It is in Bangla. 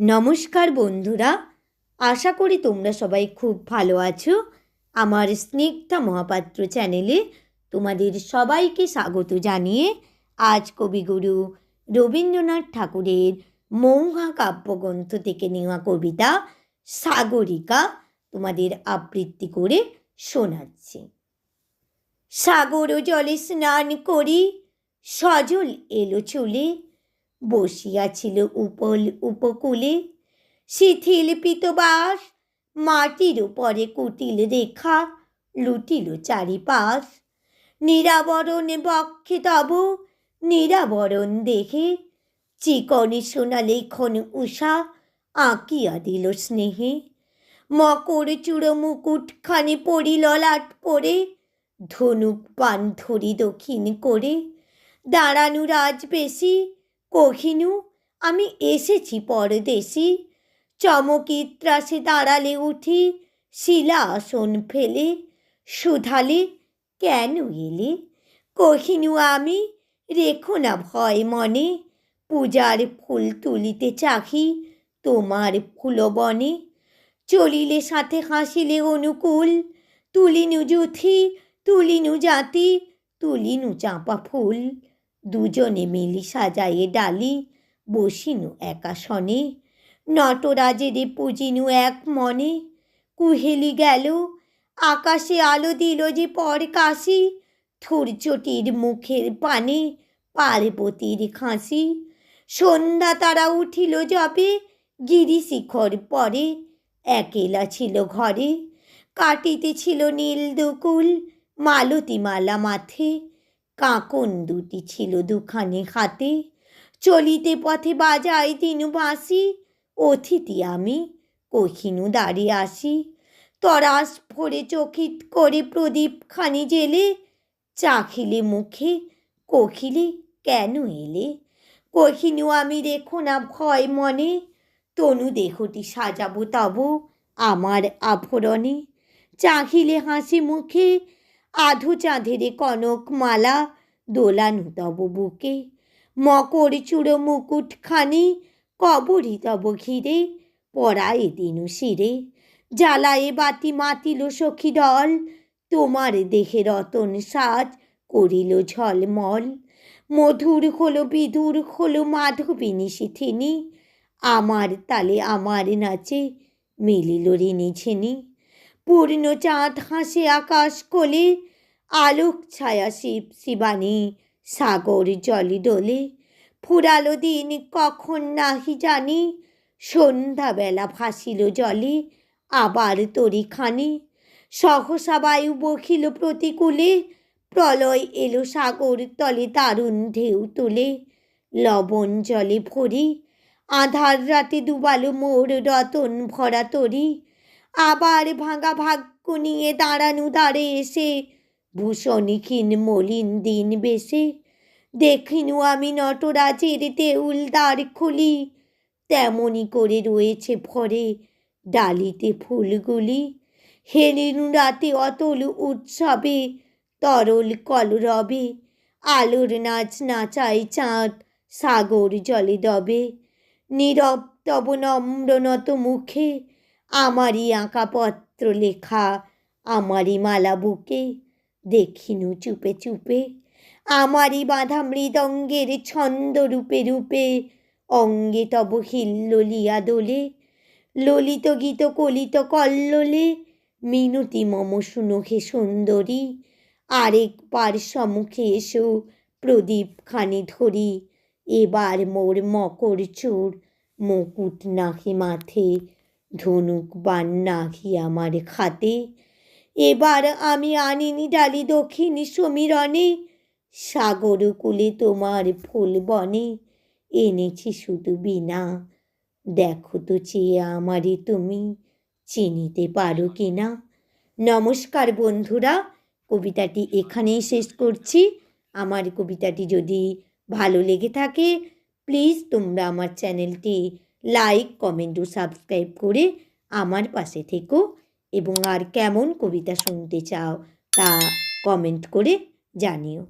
নমস্কার বন্ধুরা, আশা করি তোমরা সবাই খুব ভালো আছো। আমার স্নিগ্ধা মহাপাত্র চ্যানেলে তোমাদের সবাইকে স্বাগত জানিয়ে আজ কবিগুরু রবীন্দ্রনাথ ঠাকুরের মৌঘা কাব্যগ্রন্থ থেকে নেওয়া কবিতা সাগরিকা তোমাদের আবৃত্তি করে শোনাচ্ছি। সাগর জলে স্নান করি, সজল এলো চলে বসিয়াছিল উপল, উপকূলে। শিথিল পিতবাস, মাটির উপরে কুটিল রেখা, লুটিল চারিপাশ। নিরাবরণ বক্ষে তব, নিরাবরণ দেখে চিকনি সোনা লেখন উষা আঁকিয়া দিল স্নেহে। মকর চূড় মুকুটখানি পড়ি ললাট পরে, ধনুক পান ধরি দক্ষিণ করে। দাঁড়ানু রাজবেশী কহিনু, আমি এসেছি পরদেশি চমকি ত্রাসে দাঁড়ালে উঠি, শিলা আসন ফেলে। সুধালে, কেন এলে? কহিনু, আমি রেখো না ভয় মনে। পূজার ফুল তুলিতে চাহি তোমার ফুলবনে। চলিলে সাথে হাসিলে অনুকূল। তুলিনু জুথি তুলিনু জাতি, তুলিনু চাঁপা ফুল। দুজনে মিলি সাজায়ে ডালি বসিনু একাশনে নটরাজের পুজিনু এক মনে। কুহেলি গেল, আকাশে আলো দিল যে পর কাশি। থুরচটির মুখের পানে পার্বতীর খাঁসি। সন্ধ্যা তারা উঠিল যবে গিরি শিখর পরে একেলা ছিল ঘরে। কাটিতেছিল নীল দুকুল মালতী মালা মাথে কাঁকন দুটি ছিল দুখানে হাতে। চলিতে পথে বাজাই তিনু বাঁশি। অতিথি আমি কহিনু দাঁড়িয়ে আসি। তরাস ভরে চকিত করে প্রদীপ খানি জেলে। চাখিলে মুখে কখিলে কেন এলে? কহিনু, আমি রেখো না ভয় মনে। তনু দেহটি সাজাবো তব আমার আভরণে। চাখিলে হাসি মুখে আধু চাঁদের কনক মালা দোলানু তব বুকে। মকর চূড়ো মুকুটখানি কবরই তব ঘিরে পড়ায় দিনু শিরে। জ্বালায়ে বাতি মাতিল সখী দল, তোমার দেহে রতন সাজ করিল ঝলমল। মধুর হলো বিধুর হলো মাধবিনী শিথিনী আমার তালে আমার নাচে মিলিল ঋণী ঝিনি। পূর্ণ চাঁদ হাসে আকাশ কোলে, আলোক ছায়া শিব শিবানী সাগর জলি দোলে ফুরালো দিন কখন নাহি জানি, সন্ধ্যাবেলা ভাসিল জলে আবার তরিখানি। সহসা বায়ু বখিল প্রতিকূলে, প্রলয় এলো সাগর তলে দারুণ ঢেউ তুলে। লবণ জলে ভরি, আধার রাতে ডুবালো মোর রতন ভরা তরি। আবার ভাঙা ভাগ্য নিয়ে দাঁড়ানু দাঁড়ে এসে। ভূষণীক্ষীণ মলিন দিন বেশে। দেখিনু আমি নটরাজের দেউল দ্বার খুলি। তেমনি করে রয়েছে ভরে ডালিতে ফুলগুলি। হেলিনু রাতে অতল উৎসবে, তরল কলরবে আলোর নাচ নাচায় চাঁদ সাগর জলে দবে। নীরব তব নম্রনত মুখে আমারই আঁকা পত্র লেখা, আমারই মালা বুকে দেখিনু চুপে চুপে, আমারই বাঁধা মৃদঙ্গের ছন্দ রূপে রূপে, অঙ্গে তব হিল্লোলিয়া দোলে, ললিত গীত কলিত কল্লোলে, মিনতি মম সুনখে সুন্দরী আরেকবার সম্মুখে এসো প্রদীপ খানি ধরি, এবার মোর মকর চোর মুকুট নাহি মাথে ধনুক বান নাহি আমার খাতে? এবার আমি আনিনি ডালি দক্ষিণী সমীরণে। সাগর কুলে তোমার ফুল বনে। এনেছি শুধু বিনা দেখো তো চেয়ে আমারে তুমি। চিনিতে পারো কি না নমস্কার বন্ধুরা, কবিতাটি এখানেই শেষ করছি। আমার কবিতাটি যদি ভালো লেগে থাকে প্লিজ তোমরা আমার চ্যানেলটি লাইক কমেন্ট ও সাবস্ক্রাইব করে আমার পাশে থেকো এবং আর কেমন কবিতা শুনতে চাও তা কমেন্ট করে জানিও।